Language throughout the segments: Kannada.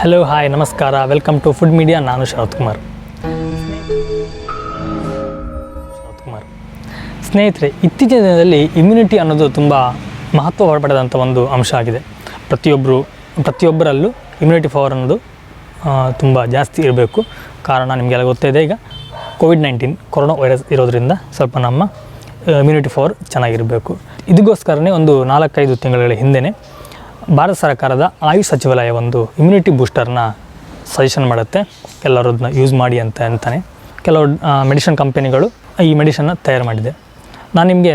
ಹಲೋ ಹಾಯ್ ನಮಸ್ಕಾರ. ವೆಲ್ಕಮ್ ಟು ಫುಡ್ ಮೀಡಿಯಾ ನಾನು ಶರತ್ ಕುಮಾರ್. ಶರತ್ ಕುಮಾರ್. ಸ್ನೇಹಿತರೆ, ಇತ್ತೀಚಿನ ದಿನದಲ್ಲಿ ಇಮ್ಯುನಿಟಿ ಅನ್ನೋದು ತುಂಬ ಮಹತ್ವ ಹೊರಪಡೆದಂಥ ಒಂದು ಅಂಶ ಆಗಿದೆ. ಪ್ರತಿಯೊಬ್ಬರು ಪ್ರತಿಯೊಬ್ಬರಲ್ಲೂ ಇಮ್ಯುನಿಟಿ ಪವರ್ ಅನ್ನೋದು ತುಂಬ ಜಾಸ್ತಿ ಇರಬೇಕು. ಕಾರಣ ನಿಮಗೆಲ್ಲ ಗೊತ್ತಿದೆ ಈಗ. ಕೋವಿಡ್ ನೈನ್ಟೀನ್ ಕೊರೋನಾ ವೈರಸ್ ಇರೋದರಿಂದ ಸ್ವಲ್ಪ ನಮ್ಮ ಇಮ್ಯುನಿಟಿ ಪವರ್ ಚೆನ್ನಾಗಿರಬೇಕು. ಇದಕ್ಕೋಸ್ಕರನೇ ಒಂದು ನಾಲ್ಕೈದು ತಿಂಗಳ ಹಿಂದೆಯೇ ಭಾರತ ಸರ್ಕಾರದ ಆಯುಷ್ ಸಚಿವಾಲಯ ಒಂದು ಇಮ್ಯುನಿಟಿ ಬೂಸ್ಟರ್ನ ಸಜೆಷನ್ ಮಾಡುತ್ತೆ. ಎಲ್ಲರೂ ಅದನ್ನ ಯೂಸ್ ಮಾಡಿ ಅಂತ ಅಂತಾನೆ. ಕೆಲವು ಮೆಡಿಷನ್ ಕಂಪನಿಗಳು ಈ ಮೆಡಿಷನ್ನ ತಯಾರು ಮಾಡಿದೆ. ನಾನು ನಿಮಗೆ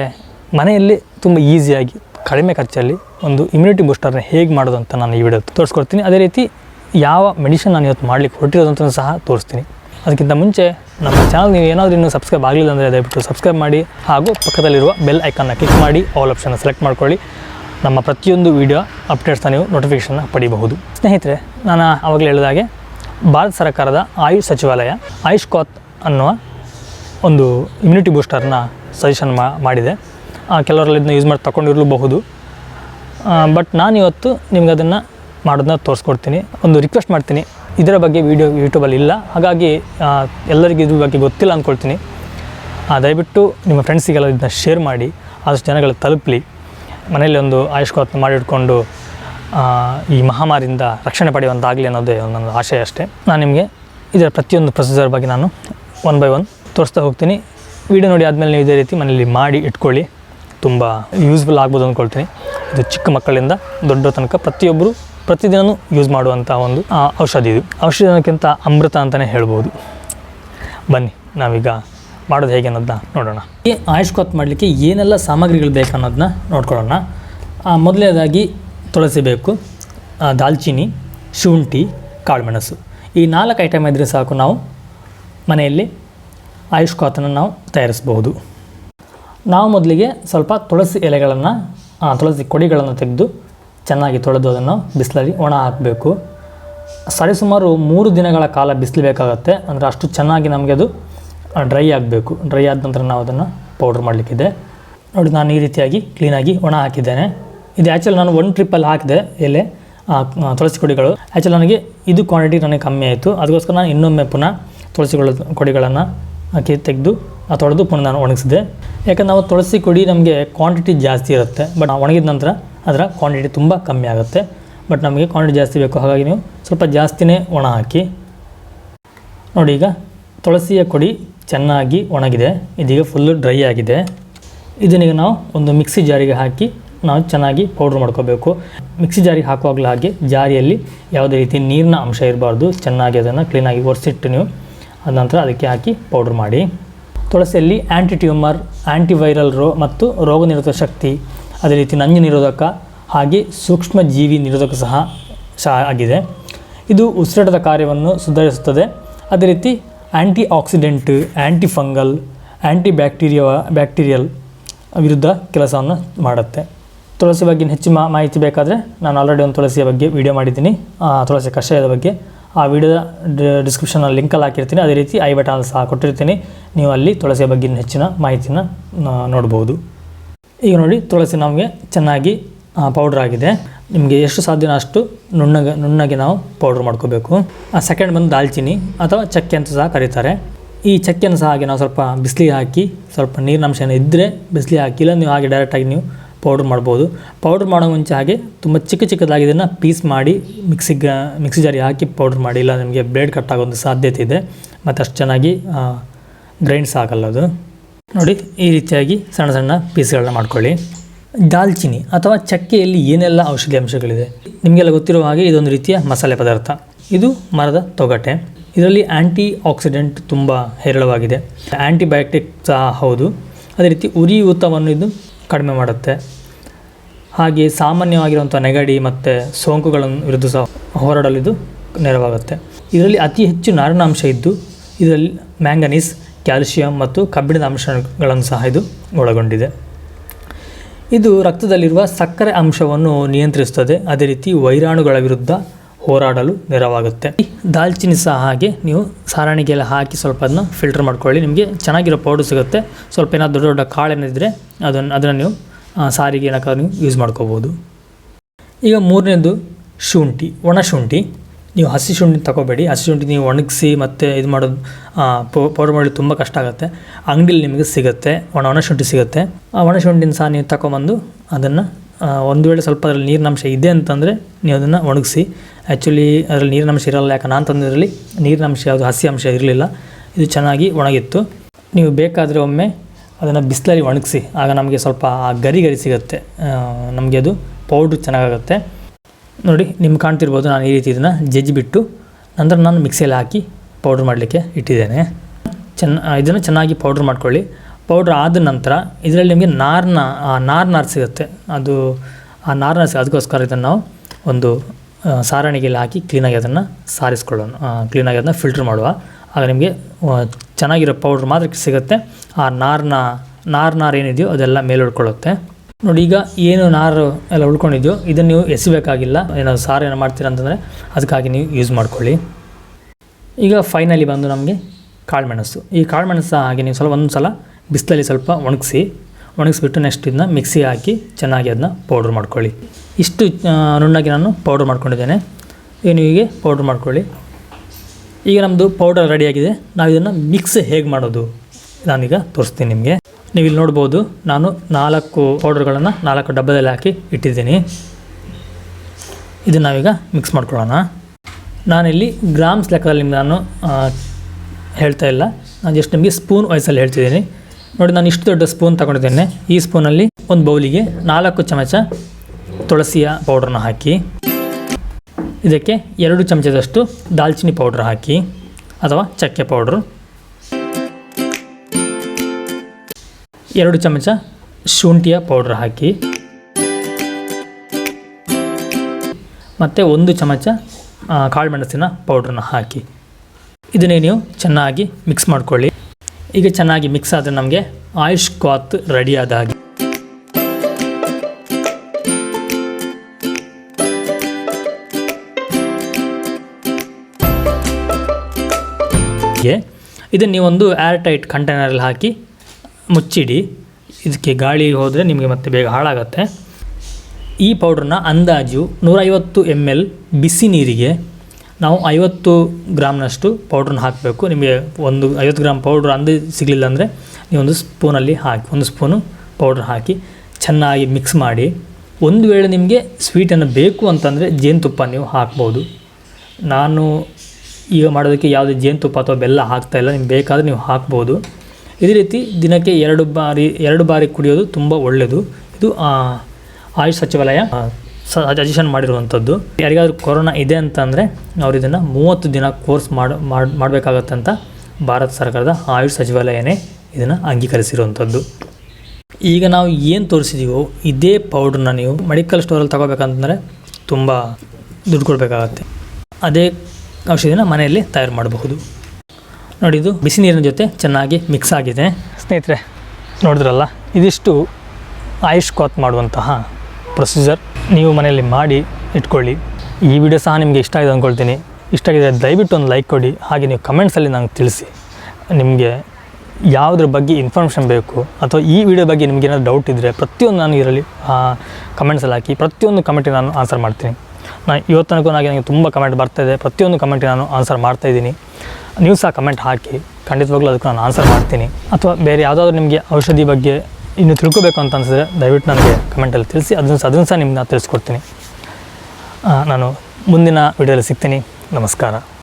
ಮನೆಯಲ್ಲಿ ತುಂಬ ಈಸಿಯಾಗಿ ಕಡಿಮೆ ಖರ್ಚಲ್ಲಿ ಒಂದು ಇಮ್ಯುನಿಟಿ ಬೂಸ್ಟರ್ನ ಹೇಗೆ ಮಾಡೋದು ಅಂತ ನಾನು ಈ ವಿಡಿಯೋ ತೋರಿಸ್ಕೊಡ್ತೀನಿ. ಅದೇ ರೀತಿ ಯಾವ ಮೆಡಿಷನ್ ನಾನು ಇವತ್ತು ಮಾಡಲಿಕ್ಕೆ ಹೊರಟಿರೋದು ಅಂತ ಸಹ ತೋರಿಸ್ತೀನಿ. ಅದಕ್ಕಿಂತ ಮುಂಚೆ ನಮ್ಮ ಚಾನಲ್ ನೀವು ಏನಾದರೂ ಇನ್ನೂ ಸಬ್ಸ್ಕ್ರೈಬ್ ಆಗಲಿಲ್ಲ ಅಂದರೆ ದಯವಿಟ್ಟು ಸಬ್ಸ್ಕ್ರೈಬ್ ಮಾಡಿ ಹಾಗೂ ಪಕ್ಕದಲ್ಲಿರುವ ಬೆಲ್ ಐಕನ್ನ ಕ್ಲಿಕ್ ಮಾಡಿ ಆಲ್ ಆಪ್ಷನ್ನ ಸೆಲೆಕ್ಟ್ ಮಾಡ್ಕೊಳ್ಳಿ. ನಮ್ಮ ಪ್ರತಿಯೊಂದು ವಿಡಿಯೋ ಅಪ್ಡೇಟ್ಸ್ನ ನೀವು ನೋಟಿಫಿಕೇಷನ್ನ ಪಡಿಬಹುದು. ಸ್ನೇಹಿತರೆ, ನಾನು ಆವಾಗಲೇ ಹೇಳಿದಾಗೆ ಭಾರತ ಸರ್ಕಾರದ ಆಯುಷ್ ಸಚಿವಾಲಯ ಆಯುಷ್ ಕಾತ್ ಅನ್ನುವ ಒಂದು ಇಮ್ಯುನಿಟಿ ಬೂಸ್ಟರ್ನ ಸಜೆಷನ್ ಮಾಡಿದೆ. ಕೆಲವರಲ್ಲಿ ಇದನ್ನ ಯೂಸ್ ಮಾಡಿ ತಗೊಂಡಿರಲೂಬಹುದು ಬಟ್ ನಾನು ಇವತ್ತು ನಿಮ್ಗೆ ಅದನ್ನು ಮಾಡೋದನ್ನ ತೋರಿಸ್ಕೊಡ್ತೀನಿ. ಒಂದು ರಿಕ್ವೆಸ್ಟ್ ಮಾಡ್ತೀನಿ. ಇದರ ಬಗ್ಗೆ ವೀಡಿಯೋ ಯೂಟ್ಯೂಬಲ್ಲಿ ಇಲ್ಲ. ಹಾಗಾಗಿ ಎಲ್ಲರಿಗೂ ಇದ್ರ ಬಗ್ಗೆ ಗೊತ್ತಿಲ್ಲ ಅಂದ್ಕೊಳ್ತೀನಿ ದಯವಿಟ್ಟು ನಿಮ್ಮ ಫ್ರೆಂಡ್ಸಿಗೆಲ್ಲ ಇದನ್ನ ಶೇರ್ ಮಾಡಿ, ಆದಷ್ಟು ಜನಗಳು ತಲುಪಲಿ. ಮನೆಯಲ್ಲಿ ಒಂದು ಆಯುಷ್ಕೋತ್ನ ಮಾಡಿಟ್ಕೊಂಡು ಈ ಮಹಾಮಾರಿಯಿಂದ ರಕ್ಷಣೆ ಪಡೆಯುವಂತಾಗಲಿ ಅನ್ನೋದೇ ನನ್ನ ಆಶಯ ಅಷ್ಟೇ. ನಾನು ನಿಮಗೆ ಇದರ ಪ್ರತಿಯೊಂದು ಪ್ರೊಸೀಜರ್ ಬಗ್ಗೆ ನಾನು ಒನ್ ಬೈ ಒನ್ ತೋರಿಸ್ತಾ ಹೋಗ್ತೀನಿ. ವಿಡಿಯೋ ನೋಡಿ ಆದಮೇಲೆ ನೀವು ಇದೇ ರೀತಿ ಮನೆಯಲ್ಲಿ ಮಾಡಿ ಇಟ್ಕೊಳ್ಳಿ. ತುಂಬ ಯೂಸ್ಫುಲ್ ಆಗ್ಬೋದು ಅಂದ್ಕೊಳ್ತೀನಿ ಇದು ಚಿಕ್ಕ ಮಕ್ಕಳಿಂದ ದೊಡ್ಡ ತನಕ ಪ್ರತಿಯೊಬ್ಬರು ಪ್ರತಿದಿನವೂ ಯೂಸ್ ಮಾಡುವಂಥ ಒಂದು ಔಷಧಿ ಇದು. ಔಷಧಿ ಅನ್ನೋಕ್ಕಿಂತ ಅಮೃತ ಅಂತಲೇ ಹೇಳ್ಬೋದು. ಬನ್ನಿ, ನಾವೀಗ ಮಾಡೋದು ಹೇಗೆ ಅನ್ನೋದನ್ನ ನೋಡೋಣ. ಈ ಆಯುಷ್ಕೋತ್ ಮಾಡಲಿಕ್ಕೆ ಏನೆಲ್ಲ ಸಾಮಗ್ರಿಗಳು ಬೇಕು ಅನ್ನೋದನ್ನ ನೋಡ್ಕೊಳ್ಳೋಣ. ಮೊದಲನೇದಾಗಿ ತುಳಸಿ ಬೇಕು ದಾಲ್ಚಿನಿ, ಶುಂಠಿ, ಕಾಳುಮೆಣಸು. ಈ ನಾಲ್ಕು ಐಟಮ್ ಇದ್ದರೆ ಸಾಕು ನಾವು ಮನೆಯಲ್ಲಿ ಆಯುಷ್ಕೋತನ್ನು ನಾವು ತಯಾರಿಸಬಹುದು. ನಾವು ಮೊದಲಿಗೆ ಸ್ವಲ್ಪ ತುಳಸಿ ಎಲೆಗಳನ್ನು ತುಳಸಿ ಕೊಡಿಗಳನ್ನು ತೆಗೆದು ಚೆನ್ನಾಗಿ ತೊಳೆದು ಅದನ್ನು ಬಿಸಿಲಲ್ಲಿ ಒಣ ಹಾಕಬೇಕು. ಸರಿಸುಮಾರು ಮೂರು ದಿನಗಳ ಕಾಲ ಬಿಸಿಲು ಬೇಕಾಗುತ್ತೆ. ಅಂದರೆ ಅಷ್ಟು ಚೆನ್ನಾಗಿ ನಮಗೆ ಅದು ಡ್ರೈ ಆಗಬೇಕು. ಡ್ರೈ ಆದ ನಂತರ ನಾವು ಅದನ್ನು ಪೌಡ್ರ್ ಮಾಡಲಿಕ್ಕಿದೆ. ನೋಡಿ, ನಾನು ಈ ರೀತಿಯಾಗಿ ಕ್ಲೀನಾಗಿ ಒಣ ಹಾಕಿದ್ದೇನೆ. ಇದು ಆ್ಯಕ್ಚುಲಿ ನಾನು ಒನ್ ಟ್ರಿಪ್ಪಲ್ಲಿ ಹಾಕಿದೆ ಎಲೆ ತುಳಸಿ ಕೊಡಿಗಳು. ಆ್ಯಕ್ಚುಲಿ ನನಗೆ ಇದು ಕ್ವಾಂಟಿಟಿ ನನಗೆ ಕಮ್ಮಿ ಆಯಿತು. ಅದಕ್ಕೋಸ್ಕರ ನಾನು ಇನ್ನೊಮ್ಮೆ ಪುನಃ ತುಳಸಿಗಳು ಕೊಡಿಗಳನ್ನು ಹಾಕಿ ತೆಗೆದು ತೊಳೆದು ಪುನಃ ನಾನು ಒಣಗಿಸಿದೆ. ಯಾಕಂದ್ರೆ ನಾವು ತುಳಸಿ ಕೊಡಿ ನಮಗೆ ಕ್ವಾಂಟಿಟಿ ಜಾಸ್ತಿ ಇರುತ್ತೆ. ಬಟ್ ಒಣಗಿದ ನಂತರ ಅದರ ಕ್ವಾಂಟಿಟಿ ತುಂಬ ಕಮ್ಮಿ ಆಗುತ್ತೆ. ಬಟ್ ನಮಗೆ ಕ್ವಾಂಟಿಟಿ ಜಾಸ್ತಿ ಬೇಕು. ಹಾಗಾಗಿ ನೀವು ಸ್ವಲ್ಪ ಜಾಸ್ತಿನೇ ಒಣ ಹಾಕಿ. ನೋಡಿ, ಈಗ ತುಳಸಿಯ ಕೊಡಿ ಚೆನ್ನಾಗಿ ಒಣಗಿದೆ. ಇದೀಗ ಫುಲ್ಲು ಡ್ರೈ ಆಗಿದೆ. ಇದನ್ನೀಗ ನಾವು ಒಂದು ಮಿಕ್ಸಿ ಜಾರಿಗೆ ಹಾಕಿ ನಾವು ಚೆನ್ನಾಗಿ ಪೌಡ್ರ್ ಮಾಡ್ಕೋಬೇಕು. ಮಿಕ್ಸಿ ಜಾರಿಗೆ ಹಾಕುವಾಗಲೂ ಹಾಗೆ ಜಾರಿಯಲ್ಲಿ ಯಾವುದೇ ರೀತಿ ನೀರಿನ ಅಂಶ ಇರಬಾರ್ದು. ಚೆನ್ನಾಗಿ ಅದನ್ನು ಕ್ಲೀನಾಗಿ ಒರೆಸಿಟ್ಟು ನೀವು ಅದ ನಂತರ ಅದಕ್ಕೆ ಹಾಕಿ ಪೌಡ್ರ್ ಮಾಡಿ. ತುಳಸಿಯಲ್ಲಿ ಆ್ಯಂಟಿ ಟ್ಯೂಮರ್ ಆ್ಯಂಟಿವೈರಲ್ ರೋ ಮತ್ತು ರೋಗ ನಿರೋಧಕ ಶಕ್ತಿ, ಅದೇ ರೀತಿ ನಂಜು ನಿರೋಧಕ ಹಾಗೆ ಸೂಕ್ಷ್ಮ ಜೀವಿ ನಿರೋಧಕ ಸಹ ಸಹ ಆಗಿದೆ. ಇದು ಉಸಿರಾಟದ ಕಾರ್ಯವನ್ನು ಸುಧಾರಿಸುತ್ತದೆ. ಅದೇ ರೀತಿ antioxidant antifungal anti bacteria bacterial ವಿರುದ್ಧ ಕೆಲಸವನ್ನು ಮಾಡುತ್ತೆ. ತುಳಸಿ ಬಗ್ಗೆ ಹೆಚ್ಚು ಮಾಹಿತಿ ಬೇಕಾದರೆ ನಾನು ಆಲ್ರೆಡಿ ಒಂದು ತುಳಸಿಯ ಬಗ್ಗೆ ವಿಡಿಯೋ ಮಾಡಿದ್ದೀನಿ. ತುಳಸಿ ಕಷಾಯದ ಬಗ್ಗೆ. ಆ ವಿಡಿಯೋದ ಡಿಸ್ಕ್ರಿಪ್ಷನಲ್ಲಿ ಲಿಂಕಲ್ಲಿ ಹಾಕಿರ್ತೀನಿ. ಅದೇ ರೀತಿ ಐ ಬಟನಲ್ಲಿ ಸಹ ಕೊಟ್ಟಿರ್ತೀನಿ. ನೀವು ಅಲ್ಲಿ ತುಳಸಿಯ ಬಗ್ಗೆ ಹೆಚ್ಚಿನ ಮಾಹಿತಿನ ನೋಡ್ಬೋದು. ಈಗ ನೋಡಿ, ತುಳಸಿ ನಮಗೆ ಚೆನ್ನಾಗಿ ಪೌಡ್ರ್ ಆಗಿದೆ. ನಿಮಗೆ ಎಷ್ಟು ಸಾಧ್ಯನೋ ಅಷ್ಟು ನುಣ್ಣಗೆ ನುಣ್ಣಗೆ ನಾವು ಪೌಡ್ರ್ ಮಾಡ್ಕೋಬೇಕು. ಆ ಸೆಕೆಂಡ್ ಬಂದು ದಾಲ್ಚಿನಿ ಅಥವಾ ಚಕ್ಕೆ ಅಂತ ಸಹ ಕರೀತಾರೆ. ಈ ಚಕ್ಕೆಯನ್ನು ಸಹ ಹಾಗೆ ನಾವು ಸ್ವಲ್ಪ ಬಿಸಿಲಿಗೆ ಹಾಕಿ ಸ್ವಲ್ಪ ನೀರಿನ ಇದ್ದರೆ ಬಿಸಿಲಿಗೆ ಹಾಕಿಲ್ಲ ನೀವು ಹಾಗೆ ಡೈರೆಕ್ಟಾಗಿ ನೀವು ಪೌಡ್ರ್ ಮಾಡ್ಬೋದು. ಪೌಡ್ರ್ ಮಾಡೋ ಮುಂಚೆ ಹಾಗೆ ತುಂಬ ಚಿಕ್ಕ ಚಿಕ್ಕದಾಗಿ ಇದನ್ನು ಪೀಸ್ ಮಾಡಿ ಮಿಕ್ಸಿಗೆ ಮಿಕ್ಸಿ ಜಾರಿಗೆ ಹಾಕಿ ಪೌಡ್ರ್ ಮಾಡಿ, ಇಲ್ಲ ನಿಮಗೆ ಬ್ಲೇಡ್ ಕಟ್ ಒಂದು ಸಾಧ್ಯತೆ ಇದೆ. ಮತ್ತು ಅಷ್ಟು ಚೆನ್ನಾಗಿ ಗ್ರೈಂಡ್ಸ್ ಆಗಲ್ಲ ಅದು. ನೋಡಿ ಈ ರೀತಿಯಾಗಿ ಸಣ್ಣ ಸಣ್ಣ ಪೀಸ್ಗಳನ್ನ ಮಾಡ್ಕೊಳ್ಳಿ. ದಾಲ್ಚಿನ್ನಿ ಅಥವಾ ಚಕ್ಕೆಯಲ್ಲಿ ಏನೆಲ್ಲ ಔಷಧಿ ಅಂಶಗಳಿದೆ ನಿಮಗೆಲ್ಲ ಗೊತ್ತಿರುವ ಹಾಗೆ ಇದೊಂದು ರೀತಿಯ ಮಸಾಲೆ ಪದಾರ್ಥ. ಇದು ಮರದ ತೊಗಟೆ. ಇದರಲ್ಲಿ ಆ್ಯಂಟಿ ಆಕ್ಸಿಡೆಂಟ್ ತುಂಬ ಹೇರಳವಾಗಿದೆ. ಆ್ಯಂಟಿಬಯೋಟಿಕ್ ಸಹ ಹೌದು. ಅದೇ ರೀತಿ ಉರಿಯೂತವನ್ನು ಇದು ಕಡಿಮೆ ಮಾಡುತ್ತೆ. ಹಾಗೆ ಸಾಮಾನ್ಯವಾಗಿರುವಂಥ ನೆಗಡಿ ಮತ್ತು ಸೋಂಕುಗಳನ್ನು ವಿರುದ್ಧ ಸಹ ಹೋರಾಡಲು ಇದು ನೆರವಾಗುತ್ತೆ. ಇದರಲ್ಲಿ ಅತಿ ಹೆಚ್ಚು ನಾರಿನಾಂಶ ಇದ್ದು, ಇದರಲ್ಲಿ ಮ್ಯಾಂಗನೀಸ್ ಕ್ಯಾಲ್ಶಿಯಂ ಮತ್ತು ಕಬ್ಬಿಣದ ಅಂಶಗಳನ್ನು ಸಹ ಇದು ಒಳಗೊಂಡಿದೆ. ಇದು ರಕ್ತದಲ್ಲಿರುವ ಸಕ್ಕರೆ ಅಂಶವನ್ನು ನಿಯಂತ್ರಿಸುತ್ತದೆ. ಅದೇ ರೀತಿ ವೈರಾಣುಗಳ ವಿರುದ್ಧ ಹೋರಾಡಲು ನೆರವಾಗುತ್ತೆ. ದಾಲ್ಚಿನ್ನಿ ಸಹ ಹಾಗೆ. ನೀವು ಸಾರಣಿಗೆಲ್ಲ ಹಾಕಿ ಸ್ವಲ್ಪ ಅದನ್ನ ಫಿಲ್ಟರ್ ಮಾಡ್ಕೊಳ್ಳಿ. ನಿಮಗೆ ಚೆನ್ನಾಗಿರೋ ಪೌಡರ್ ಸಿಗುತ್ತೆ. ಸ್ವಲ್ಪ ಏನಾದ್ರು ದೊಡ್ಡ ದೊಡ್ಡ ಕಾಳೇನಿದ್ರೆ ಅದನ್ನು ಅದನ್ನು ನೀವು ಸಾರಿಗೆ ಏನಕ್ಕೆ ಯೂಸ್ ಮಾಡ್ಕೋಬೋದು. ಈಗ ಮೂರನೇದು ಶುಂಠಿ, ಒಣ ಶುಂಠಿ. ನೀವು ಹಸಿ ಶುಂಠಿ ತಗೋಬೇಡಿ. ಹಸಿ ಶುಂಠಿ ನೀವು ಒಣಗಿಸಿ ಮತ್ತು ಇದು ಮಾಡೋದು ಪೌಡರ್ ಮಾಡೋದು ತುಂಬ ಕಷ್ಟ ಆಗುತ್ತೆ. ಅಂಗಡಿಲಿ ನಿಮಗೆ ಸಿಗುತ್ತೆ, ಒಣ ಒಣ ಶುಂಠಿ ಸಿಗುತ್ತೆ. ಆ ಒಣ ಶುಂಠಿನ ಸಹ ನೀವು ತಗೊಬಂದು ಅದನ್ನು ಒಂದು ವೇಳೆ ಸ್ವಲ್ಪ ಅದರಲ್ಲಿ ನೀರಿನಂಶ ಇದೆ ಅಂತಂದರೆ ನೀವು ಅದನ್ನು ಒಣಗಿಸಿ. ಆ್ಯಕ್ಚುಲಿ ಅದರಲ್ಲಿ ನೀರಿನಂಶ ಇರಲ್ಲ ಯಾಕೆ ನಾನು ತಂದಿದ್ರಲ್ಲಿ ನೀರಿನಂಶ ಯಾವುದು ಹಸಿ ಅಂಶ ಇರಲಿಲ್ಲ. ಇದು ಚೆನ್ನಾಗಿ ಒಣಗಿತ್ತು. ನೀವು ಬೇಕಾದರೆ ಒಮ್ಮೆ ಅದನ್ನು ಬಿಸಿಲಲ್ಲಿ ಒಣಗಿಸಿ. ಆಗ ನಮಗೆ ಸ್ವಲ್ಪ ಆ ಗರಿ ಗರಿ ಸಿಗುತ್ತೆ. ನಮಗೆ ಅದು ಪೌಡ್ರ್ ಚೆನ್ನಾಗಾಗುತ್ತೆ. ನೋಡಿ, ನಿಮ್ಗೆ ಕಾಣ್ತಿರ್ಬೋದು ನಾನು ಈ ರೀತಿ ಇದನ್ನು ಜಜ್ಜಿಬಿಟ್ಟು ನಂತರ ನಾನು ಮಿಕ್ಸಿಯಲ್ಲಿ ಹಾಕಿ ಪೌಡ್ರ್ ಮಾಡಲಿಕ್ಕೆ ಇಟ್ಟಿದ್ದೇನೆ. ಚೆನ್ನ ಇದನ್ನು ಚೆನ್ನಾಗಿ ಪೌಡ್ರ್ ಮಾಡ್ಕೊಳ್ಳಿ. ಪೌಡ್ರ್ ಆದ ನಂತರ ಇದರಲ್ಲಿ ನಿಮಗೆ ನಾರನ್ನ ನಾರು ನಾರು ಸಿಗುತ್ತೆ. ಅದು, ಆ ನಾರ್ ಸಿಗುತ್ತೆ ಅದಕ್ಕೋಸ್ಕರ ಇದನ್ನು ನಾವು ಒಂದು ಸಾರಣಿಗೆಯಲ್ಲಿ ಹಾಕಿ ಕ್ಲೀನಾಗಿ ಅದನ್ನು ಸಾರಿಸ್ಕೊಳ್ಳೋಣ. ಕ್ಲೀನಾಗಿ ಅದನ್ನು ಫಿಲ್ಟ್ರ್ ಮಾಡುವ. ಆಗ ನಿಮಗೆ ಚೆನ್ನಾಗಿರೋ ಪೌಡ್ರ್ ಮಾತ್ರ ಸಿಗುತ್ತೆ. ಆ ನಾರ್ನ ನಾರು ನಾರು ಏನಿದೆಯೋ ಅದೆಲ್ಲ ಮೇಲೆ ಉಳ್ಕೊಳ್ಳುತ್ತೆ ನೋಡಿ, ಈಗ ಏನು ನಾರು ಎಲ್ಲ ಉಳ್ಕೊಂಡಿದ್ಯೋ, ಇದನ್ನು ನೀವು ಎಸಿಬೇಕಾಗಿಲ್ಲ. ಏನೋ ಸಾರು ಏನೋ ಮಾಡ್ತೀರ ಅಂತಂದರೆ ಅದಕ್ಕಾಗಿ ನೀವು ಯೂಸ್ ಮಾಡ್ಕೊಳ್ಳಿ. ಈಗ ಫೈನಲಿ ಬಂದು ನಮಗೆ ಕಾಳುಮೆಣಸು. ಈ ಕಾಳುಮೆಣಸು ಹಾಗೆ ನೀವು ಸ್ವಲ್ಪ ಒಂದು ಸಲ ಬಿಸಿಲಲ್ಲಿ ಸ್ವಲ್ಪ ಒಣಗಿಸಿ, ಒಣಗಿಸ್ಬಿಟ್ಟು ನೆಕ್ಸ್ಟ್ ಇದನ್ನ ಮಿಕ್ಸಿ ಹಾಕಿ ಚೆನ್ನಾಗಿ ಅದನ್ನ ಪೌಡ್ರ್ ಮಾಡ್ಕೊಳ್ಳಿ. ಇಷ್ಟು ನುಣ್ಣಾಗಿ ನಾನು ಪೌಡ್ರ್ ಮಾಡ್ಕೊಂಡಿದ್ದೇನೆ. ಈಗ ನೀವು ಹೀಗೆ ಪೌಡ್ರ್ ಮಾಡ್ಕೊಳ್ಳಿ. ಈಗ ನಮ್ಮದು ಪೌಡರ್ ರೆಡಿಯಾಗಿದೆ ನಾವು ಇದನ್ನು ಮಿಕ್ಸ್ ಹೇಗೆ ಮಾಡೋದು? ನಾನೀಗ ತೋರಿಸ್ತೀನಿ ನಿಮಗೆ. ನೀವು ಇಲ್ಲಿ ನೋಡ್ಬೋದು, ನಾನು ನಾಲ್ಕು ಪೌಡರ್ಗಳನ್ನು ನಾಲ್ಕು ಡಬ್ಬದಲ್ಲಿ ಹಾಕಿ ಇಟ್ಟಿದ್ದೀನಿ. ಇದನ್ನು ನಾವೀಗ ಮಿಕ್ಸ್ ಮಾಡ್ಕೊಳ್ಳೋಣ. ನಾನಿಲ್ಲಿ ಗ್ರಾಮ್ಸ್ ಲೆಕ್ಕದಲ್ಲಿ ನಾನು ಹೇಳ್ತಾ ಇಲ್ಲ. ನಾನು ಜಸ್ಟ್ ನಿಮಗೆ ಸ್ಪೂನ್ ವಯಸ್ಸಲ್ಲಿ ಹೇಳ್ತಿದ್ದೀನಿ. ನೋಡಿ, ನಾನು ಇಷ್ಟು ದೊಡ್ಡ ಸ್ಪೂನ್ ತಗೊಂಡಿದ್ದೇನೆ. ಈ ಸ್ಪೂನಲ್ಲಿ ಒಂದು ಬೌಲಿಗೆ ನಾಲ್ಕು ಚಮಚ ತುಳಸಿಯ ಪೌಡ್ರನ್ನ ಹಾಕಿ, ಇದಕ್ಕೆ ಎರಡು ಚಮಚದಷ್ಟು ದಾಲ್ಚಿನ್ನಿ ಪೌಡ್ರ್ ಹಾಕಿ, ಅಥವಾ ಚಕ್ಕೆ ಪೌಡ್ರು ಎರಡು ಚಮಚ ಶುಂಠಿಯ ಪೌಡ್ರ್ ಹಾಕಿ. ಮತ್ತು ಒಂದು ಚಮಚ ಕಾಳು ಕಾಳುಮೆಣಸಿನ ಪೌಡ್ರನ್ನ ಹಾಕಿ. ಇದನ್ನೇ ನೀವು ಚೆನ್ನಾಗಿ ಮಿಕ್ಸ್ ಮಾಡ್ಕೊಳ್ಳಿ. ಈಗ ಚೆನ್ನಾಗಿ ಮಿಕ್ಸ್ ಆದರೆ ನಮಗೆ ಆಯುಷ್ ಕ್ವಾತ್ ರೆಡಿ ಆದ ಹಾಗೆ. ಇದನ್ನು ನೀವೊಂದು ಏರ್ ಟೈಟ್ ಕಂಟೈನರಲ್ಲಿ ಹಾಕಿ ಮುಚ್ಚಿಡಿ. ಇದಕ್ಕೆ ಗಾಳಿ ಹೋದರೆ ನಿಮಗೆ ಮತ್ತೆ ಬೇಗ ಹಾಳಾಗತ್ತೆ. ಈ ಪೌಡ್ರನ್ನ ಅಂದಾಜು ನೂರೈವತ್ತು ಎಂ ಎಲ್ ಬಿಸಿ ನೀರಿಗೆ ನಾವು ಐವತ್ತು ಗ್ರಾಮ್ನಷ್ಟು ಪೌಡ್ರನ್ನ ಹಾಕಬೇಕು. ನಿಮಗೆ ಒಂದು ಐವತ್ತು ಗ್ರಾಮ್ ಪೌಡ್ರ್ ಅಂದು ಸಿಗಲಿಲ್ಲ ಅಂದರೆ ನೀವೊಂದು ಸ್ಪೂನಲ್ಲಿ ಹಾಕಿ, ಒಂದು ಸ್ಪೂನು ಪೌಡ್ರ್ ಹಾಕಿ ಚೆನ್ನಾಗಿ ಮಿಕ್ಸ್ ಮಾಡಿ. ಒಂದು ವೇಳೆ ನಿಮಗೆ ಸ್ವೀಟನ್ನು ಬೇಕು ಅಂತಂದರೆ ಜೇನುತುಪ್ಪ ನೀವು ಹಾಕ್ಬೋದು. ನಾನು ಈಗ ಮಾಡೋದಕ್ಕೆ ಯಾವುದೇ ಜೇನುತುಪ್ಪ ಅಥವಾ ಬೆಲ್ಲ ಹಾಕ್ತಾಯಿಲ್ಲ ನಿಮ್ಗೆ ಬೇಕಾದರೆ ನೀವು ಹಾಕ್ಬೋದು. ಇದೇ ರೀತಿ ದಿನಕ್ಕೆ ಎರಡು ಬಾರಿ ಎರಡು ಬಾರಿ ಕುಡಿಯೋದು ತುಂಬ ಒಳ್ಳೆಯದು ಇದು ಆಯುಷ್ ಸಚಿವಾಲಯ ಸಜೆಷನ್ ಮಾಡಿರುವಂಥದ್ದು. ಯಾರಿಗಾದರೂ ಕೊರೋನಾ ಇದೆ ಅಂತಂದರೆ ಅವ್ರು ಇದನ್ನು ಮೂವತ್ತು ದಿನ ಕೋರ್ಸ್ ಮಾಡಿ ಮಾಡಬೇಕಾಗತ್ತೆ ಅಂತ ಭಾರತ ಸರ್ಕಾರದ ಆಯುಷ್ ಸಚಿವಾಲಯನೇ ಇದನ್ನು ಅಂಗೀಕರಿಸಿರುವಂಥದ್ದು. ಈಗ ನಾವು ಏನು ತೋರಿಸಿದೀವೋ ಇದೇ ಪೌಡ್ರನ್ನ ನೀವು ಮೆಡಿಕಲ್ ಸ್ಟೋರಲ್ಲಿ ತಗೋಬೇಕಂತಂದರೆ ತುಂಬ ದುಡ್ಡು ಕೊಡಬೇಕಾಗತ್ತೆ. ಅದೇ ಔಷಧಿನ ಮನೆಯಲ್ಲಿ ತಯಾರು ಮಾಡಬಹುದು. ನೋಡಿ ಇದು ಬಿಸಿ ನೀರಿನ ಜೊತೆ ಚೆನ್ನಾಗಿ ಮಿಕ್ಸ್ ಆಗಿದೆ. ಸ್ನೇಹಿತರೆ, ನೋಡಿದ್ರಲ್ಲ, ಇದಿಷ್ಟು ಆಯುಷ್ ಕಾತ್ ಮಾಡುವಂತಹ ಪ್ರೊಸೀಜರ್ ನೀವು ಮನೆಯಲ್ಲಿ ಮಾಡಿ ಇಟ್ಕೊಳ್ಳಿ. ಈ ವಿಡಿಯೋ ಸಹ ನಿಮಗೆ ಇಷ್ಟ ಆಗಿದೆ ಅಂದ್ಕೊಳ್ತೀನಿ ಇಷ್ಟ ಆಗಿದೆ ದಯವಿಟ್ಟು ಒಂದು ಲೈಕ್ ಕೊಡಿ, ಹಾಗೆ ನೀವು ಕಮೆಂಟ್ಸಲ್ಲಿ ನಂಗೆ ತಿಳಿಸಿ. ನಿಮಗೆ ಯಾವುದ್ರ ಬಗ್ಗೆ ಇನ್ಫಾರ್ಮೇಷನ್ ಬೇಕು ಅಥವಾ ಈ ವಿಡಿಯೋ ಬಗ್ಗೆ ನಿಮ್ಗೆ ಏನಾದರೂ ಡೌಟ್ ಇದ್ದರೆ ಪ್ರತಿಯೊಂದು ನಾನು ಇದರಲ್ಲಿ ಕಮೆಂಟ್ಸಲ್ಲಿ ಹಾಕಿ ಪ್ರತಿಯೊಂದು ಕಮೆಂಟಿಗೆ ನಾನು ಆನ್ಸರ್ ಮಾಡ್ತೀನಿ. ನಾನು ಇವತ್ತು ನನಗೆ ತುಂಬ ಕಮೆಂಟ್ ಬರ್ತಾಯಿದೆ ಪ್ರತಿಯೊಂದು ಕಮೆಂಟಿಗೆ ನಾನು ಆನ್ಸರ್ ಮಾಡ್ತಾಯಿದ್ದೀನಿ ನೀವು ಸಹ ಕಮೆಂಟ್ ಹಾಕಿ. ಖಂಡಿತವಾಗ್ಲೂ ಅದಕ್ಕೆ ನಾನು ಆನ್ಸರ್ ಮಾಡ್ತೀನಿ. ಅಥವಾ ಬೇರೆ ಯಾವುದಾದ್ರೂ ನಿಮಗೆ ಔಷಧಿ ಬಗ್ಗೆ ಇನ್ನು ತಿಳ್ಕೊಬೇಕು ಅಂತ ಅನಿಸಿದ್ರೆ ದಯವಿಟ್ಟು ನನಗೆ ಕಮೆಂಟಲ್ಲಿ ತಿಳಿಸಿ. ಅದನ್ನು ಸಹ ಅದನ್ನು ಸಹ ನಿಮ್ಮನ್ನ ನಾನು ತಿಳಿಸ್ಕೊಡ್ತೀನಿ. ನಾನು ಮುಂದಿನ ವಿಡಿಯೋದಲ್ಲಿ ಸಿಗ್ತೀನಿ. ನಮಸ್ಕಾರ.